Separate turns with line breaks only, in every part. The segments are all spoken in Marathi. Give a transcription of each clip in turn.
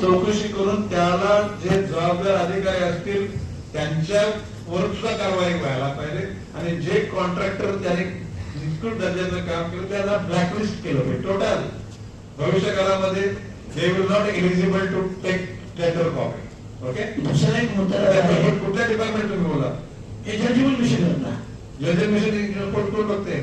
चौकशी करून त्याला जे जबाबदार अधिकारी असतील त्यांच्यावर सुद्धा कारवाई व्हायला पाहिजे. आणि जे कॉन्ट्रॅक्टर त्याने निष्कृत दर्जाचं काम केलं त्याला ब्लॅकलिस्ट केलं पाहिजे. टोटल भविष्य काळामध्ये they will not eligible to take tender copy okay
दुसरा एक मुद्दा
कुठल्या डिपार्टमेंट तुम्ही बोला?
याच्या जीवन विषय करता
जल मिशन कोण कोण बघते?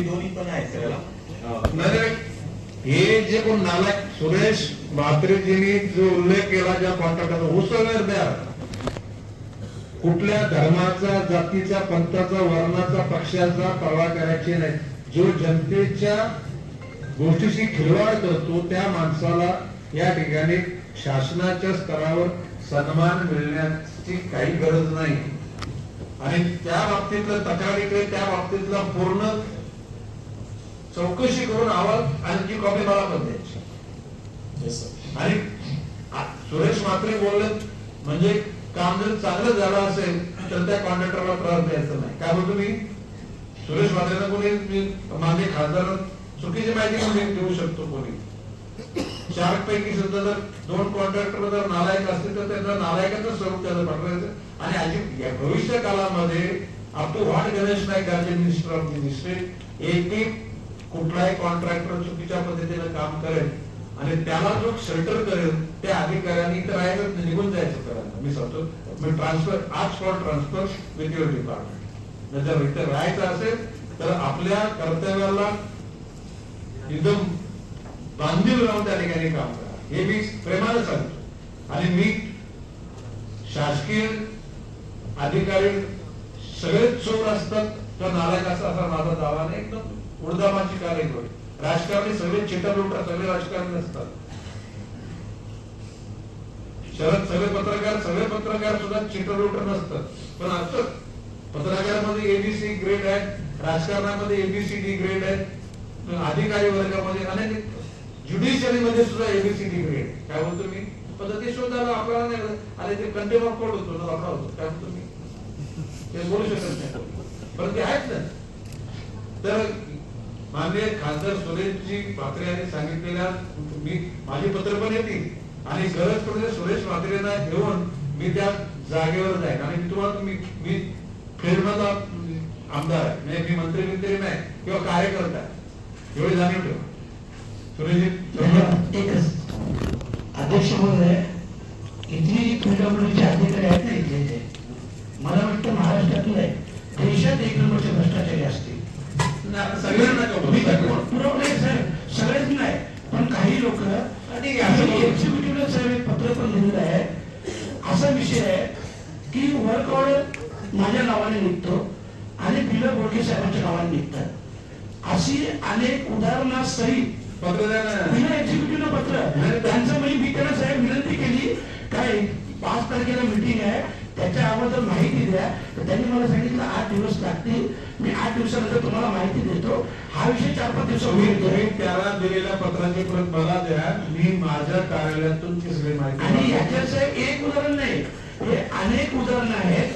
दोन्ही पण आहेत त्याला.
नाही, नाही. हे जे कोण नालायक सुरेश म्हात्रेजींनी जो उल्लेख केला ज्या कॉन्ट्रॅक्टरचा उसळणार द्या कुठल्या धर्माचा जातीचा पंथाचा वर्णाचा पक्षाचा पर्वा करायची नाही. जो जनतेच्या गोष्टीशी खिलवाड करतो त्या माणसाला या ठिकाणी शासनाच्या स्तरावर सन्मान मिळण्याची काही गरज नाही. आणि त्या बाबतीतलं तक्रारीकडे त्या बाबतीतला पूर्ण चौकशी करून अहवाल आणखी कॉपी मला पण द्यायची आणि सुरेश मात्रे बोलले म्हणजे काम जर चांगलं झालं असेल तर त्या कॉन्ट्रॅक्टरला त्रास द्यायचा नाही. काय बोलतो मी? सुरेश मात्रेला कोणी माझे खासदार चुकीची माहिती मी देऊ शकतो कोणी? चार पैकी सुद्धा जर दोन कॉन्ट्रॅक्टर जर नालायक असतील तर त्यांना नालायकाचं स्वरूप त्याचं पाठवायचं आणि अजित या भविष्य काळामध्ये up to what Ganesh Naik are minister of ministry एकही कुठलाही कॉन्ट्रॅक्टर चुकीच्या पद्धतीने काम करेल आणि त्याला जो शेल्टर करेल त्या अधिकाऱ्यांनी इथं आहे निघून जायचं करायला. मी सांगतो मी ट्रान्सफर आज for transfer with your department जर इथे राहायचं असेल तर आपल्या कर्तव्याला एकदम बांधील राहून त्या ठिकाणी काम करा. हे मी प्रेमाला सांगतो. आणि मी शासकीय अधिकारी सगळेच चोर असतात तर नालायक असतात असा माझा दावा नाही. एकदम उडदामाची कार्यक्रम राजकारणी सगळे चिटर लोटा सगळे राजकारणी नसतात शरद सगळे पत्रकार सगळे पत्रकार सुद्धा चिटर नसतात. पण असतात पत्रकारामध्ये एबीसी ग्रेड आहेत राजकारणामध्ये एबीसीडी ग्रेड आहेत अधिकारी वर्गामध्ये अनेक ज्युडिशियरी मध्ये सुद्धा एबीसीडी ग्रेड काय बोलतो मी? पण ते शोधायला आपल्याला नाही आणि ते कंटेम ऑफ कोड होतो ना आपला होतो. काय बोलतो मी? ते बोलू शकत नाही. पण ते आहेत ना. तर माननीय खासदार सुरेशजी म्हात्रे यांनी सांगितलेल्या मी माझी पत्र पण येतील आणि गरज पडते सुरेश म्हात्रेंना घेऊन मी त्या जागेवर जाईन. आणि मी तुम्हाला तुम्ही मी फेरमधला आमदार आहे. म्हणजे मी मंत्री मंत्री नाही किंवा कार्यकर्ता एवढी जाणीव ठेवा.
एकच. अध्यक्ष महोदय इथली जी पीडब्ल्यूचे अधिकारी आहेत ना इथले मला वाटतं महाराष्ट्रातलं आहे देशात एक नंबरचे भ्रष्टाचारी असतील? पुरवलं आहे साहेब सगळेच नाही पण काही लोक
ठीक आहे, असं बोलू.
एक्झिक्युटिव्हला साहेब एक पत्र पण लिहिलेलं आहे. असा विषय आहे की वर्क ऑर्डर माझ्या नावाने निघतो आणि बिलं बोडके साहेबांच्या नावाने निघतात. अशी अनेक उदाहरणासहित
पत्र
एक्झिक्युटिव्ह पत्र. त्यांचं म्हणजे मी त्यांना साहेब विनंती केली. काय पाच तारखेला मीटिंग आहे. त्याच्या अगोदर माहिती द्या. तर त्यांनी मला सांगितलं आठ दिवस लागतील. मी आठ दिवसानंतर तुम्हाला माहिती देतो. हा विषय चार पाच
त्याला दिलेल्या पत्राची प्रत मला द्या. मी माझ्या कार्यालयातून
आणि याच्यात साहेब एक उदाहरण नाही. हे अनेक उदाहरणं आहेत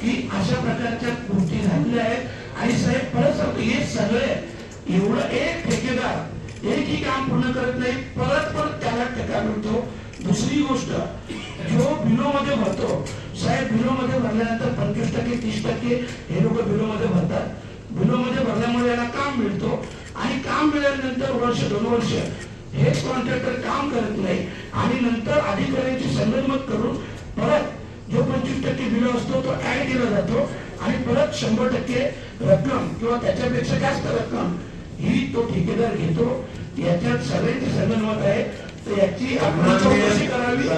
की अशा प्रकारच्या गोष्टी झालेल्या आहेत. आणि साहेब परत सांगतो हे सगळे एवढं एक ठेकेदार एकही काम पूर्ण करत नाही परत परत त्याला टक्का मिळतो दुसरी गोष्ट जो बिलो मध्ये भरतो साहेब बिलो मध्ये भरल्यानंतर पंचवीस टक्के तीस टक्के हे लोक बिलो मध्ये भरतात. बिलो मध्ये भरल्यामुळे याला काम मिळतो आणि काम मिळाल्यानंतर वर्ष दोन वर्ष हे कॉन्ट्रॅक्टर काम करत नाही. आणि नंतर अधिकाऱ्यांची संगनमत करून परत जो पंचवीस टक्के बिल असतो तो ऍड केला जातो आणि परत शंभर टक्के रक्कम किंवा त्याच्यापेक्षा जास्त रक्कम तो ठेकेदार घेतो याच्यात सगळ्यांची संगनमत आहे. तर याची आपण चौकशी करावी.